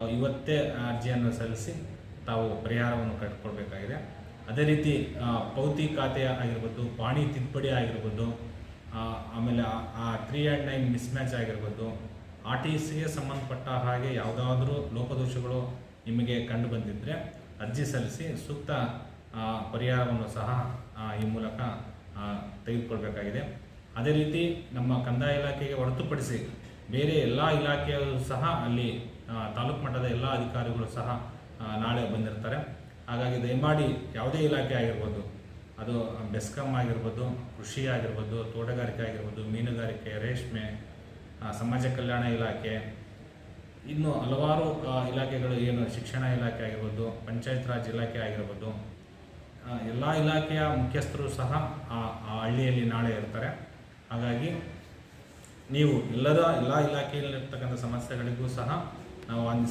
ಇವತ್ತೇ ಅರ್ಜಿಯನ್ನು ಸಲ್ಲಿಸಿ ತಾವು ಪರಿಹಾರವನ್ನು ಕಟ್ಕೊಳ್ಬೇಕಾಗಿದೆ ಅದೇ ರೀತಿ ಪೌತಿ ಖಾತೆ ಆಗಿರ್ಬೋದು, ಪಾಣಿ ತಿದ್ದುಪಡಿ ಆಗಿರ್ಬೋದು ಆಮೇಲೆ ಆ ತ್ರೀ ಆ್ಯಂಡ್ ನೈನ್ ಮಿಸ್ಮ್ಯಾಚ್ ಆಗಿರ್ಬೋದು ಆರ್ ಟಿ ಸಿಗೆ ಸಂಬಂಧಪಟ್ಟ ಹಾಗೆ ಯಾವುದಾದ್ರೂ ಲೋಪದೋಷಗಳು ನಿಮಗೆ ಕಂಡು ಬಂದಿದ್ದರೆ ಅರ್ಜಿ ಸಲ್ಲಿಸಿ ಸೂಕ್ತ ಪರಿಹಾರವನ್ನು ಸಹ ಈ ಮೂಲಕ ತೆಗೆದುಕೊಳ್ಬೇಕಾಗಿದೆ. ಅದೇ ರೀತಿ ನಮ್ಮ ಕಂದಾಯ ಇಲಾಖೆಗೆ ಹೊರತುಪಡಿಸಿ ಬೇರೆ ಎಲ್ಲ ಇಲಾಖೆಯವರು ಸಹ ಅಲ್ಲಿ ತಾಲೂಕು ಮಟ್ಟದ ಎಲ್ಲ ಅಧಿಕಾರಿಗಳು ಸಹ ನಾಳೆ ಬಂದಿರ್ತಾರೆ. ಹಾಗಾಗಿ ದಯಮಾಡಿ ಯಾವುದೇ ಇಲಾಖೆ ಆಗಿರ್ಬೋದು, ಅದು ಬೆಸ್ಕಾಂ ಆಗಿರ್ಬೋದು, ಕೃಷಿ ಆಗಿರ್ಬೋದು, ತೋಟಗಾರಿಕೆ ಆಗಿರ್ಬೋದು, ಮೀನುಗಾರಿಕೆ, ರೇಷ್ಮೆ ಸಮಾಜ ಕಲ್ಯಾಣ ಇಲಾಖೆ, ಇನ್ನು ಹಲವಾರು ಇಲಾಖೆಗಳು ಏನು ಶಿಕ್ಷಣ ಇಲಾಖೆ ಆಗಿರ್ಬೋದು, ಪಂಚಾಯತ್ ರಾಜ್ ಇಲಾಖೆ ಆಗಿರ್ಬೋದು ಎಲ್ಲ ಇಲಾಖೆಯ ಮುಖ್ಯಸ್ಥರು ಸಹ ಆ ಹಳ್ಳಿಯಲ್ಲಿ ನಾಳೆ ಇರ್ತಾರೆ. ಹಾಗಾಗಿ ನೀವು ಎಲ್ಲರ ಎಲ್ಲ ಇಲಾಖೆಯಲ್ಲಿರ್ತಕ್ಕಂಥ ಸಮಸ್ಯೆಗಳಿಗೂ ಸಹ ನಾವು ಆನ್